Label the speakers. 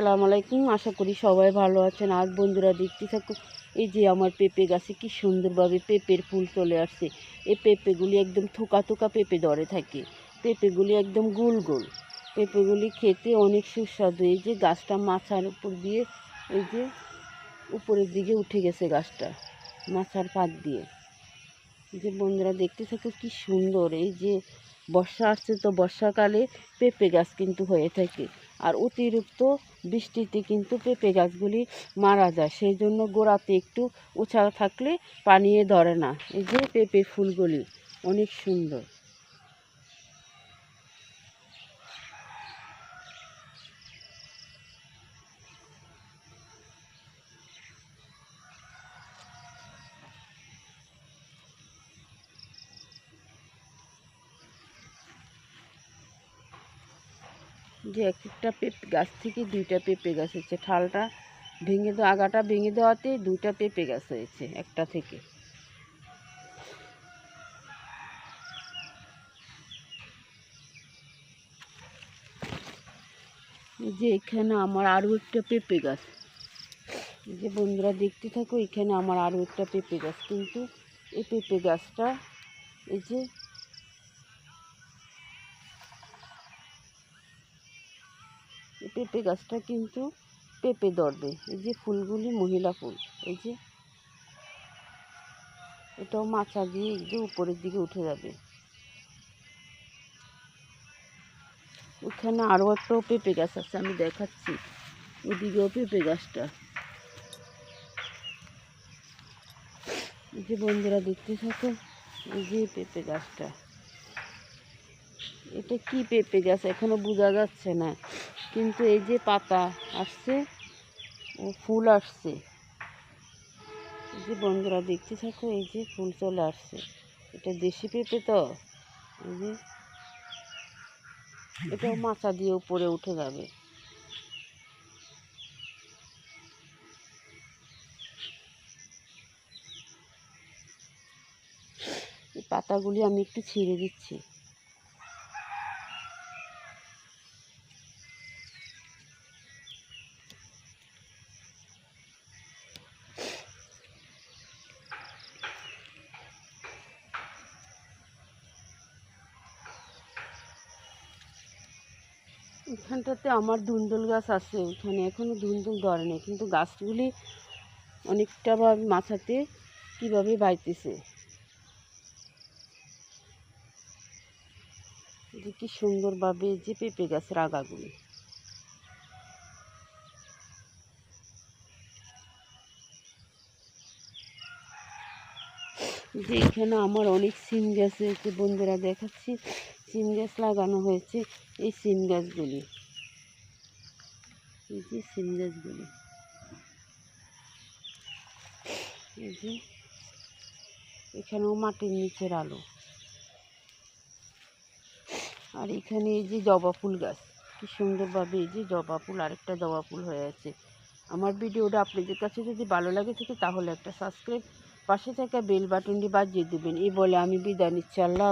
Speaker 1: আসসালামু আলাইকুম। আশা করি সবাই ভালো আছেন। আজ বন্ধুরা দেখতে থাকো এই যে আমার পেঁপে গাছে কি সুন্দরভাবে পেঁপের ফুল চলে আসছে। এই পেঁপেগুলি একদম থোকা থোকা পেঁপে ধরে থাকে। পেঁপেগুলি একদম গোল গোল। পেঁপেগুলি খেতে অনেক সুস্বাদু। এই যে গাছটা মাছার উপর দিয়ে, এই যে উপরের দিকে উঠে গেছে গাছটা, মাছার পাত দিয়ে। যে বন্ধুরা দেখতে থাকো কি সুন্দর। এই যে বর্ষা আসছে তো বর্ষাকালে পেঁপে গাছ কিন্তু হয়ে থাকে। আর অতিরিক্ত বৃষ্টিতে কিন্তু পেঁপে গাছগুলি মারা যায়। সেই জন্য গোড়াতে একটু উঁচা থাকলে পানিয়ে ধরে না। এই যে পেঁপে ফুলগুলি, অনেক সুন্দর। যে এক একটা পেঁপে গাছ থেকে দুইটা পেঁপে গাছ হয়েছে। ঠালটা ভেঙে দেওয়া, আগাটা ভেঙে দেওয়াতে দুইটা পেঁপে গাছ হয়েছে একটা থেকে। যে এখানে আমার আরও একটা পেঁপে গাছ। যে বন্ধুরা দেখতে থাকো, এখানে আমার আরও একটা পেঁপে গাছ। কিন্তু এই পেঁপে গাছটা, এই যে পেঁপে গাছটা কিন্তু পেঁপে ধরবে। এই যে ফুলগুলি মহিলা ফুল, এই যে। এটাও মাচা দিয়ে যে উপরের দিকে উঠে যাবে। ওখানে আরও একটা পেঁপে গাছ আছে, আমি দেখাচ্ছি। ওদিকেও পেঁপে গাছটা। যে বন্ধুরা দেখতে থাকো, এই যে পেঁপে গাছটা। এটা কি পেঁপে গাছ? এখনও বোঝা যাচ্ছে না। কিন্তু এই যে পাতা আসছে, ও ফুল আসছে। এই যে বন্ধুরা দেখতে থাকো, এই যে ফুল চলে আসছে। এটা দেশি পেঁপে তো? এই যে এটাও মাচা দিয়ে উপরে উঠে যাবে। পাতাগুলি আমি একটু ছিঁড়ে দিচ্ছি। এখানটাতে আমার ধুন্দুল গাছ আছে, ওখানে এখনও ধুন্দুল ধরেনি কিন্তু গাছগুলি অনেকটা ভাবে মাথাতে কীভাবে বাইতেছে? যে কি সুন্দরভাবে যে পেঁপে গাছের আগাগুলি। যে এখানে আমার অনেক সিম গেছে হয়েছে বন্ধুরা দেখাচ্ছি। সিম গাছ লাগানো হয়েছে, এই সিম গাছগুলি এই যে সিম গাছগুলি এই যে এখানেও মাটির নিচের আলো। আর এখানে এই যে জবা ফুল গাছ, কি সুন্দরভাবে এই যে জবা ফুল, আরেকটা জবা ফুল হয়ে আছে। আমার ভিডিওটা আপনাদের কাছে যদি ভালো লাগে থাকে, তাহলে একটা সাবস্ক্রাইব পাশে থাকা বেল বাটনটি বাজিয়ে দেবেন। এই বলে আমি বিদায় নিচ্ছি। আল্লাহ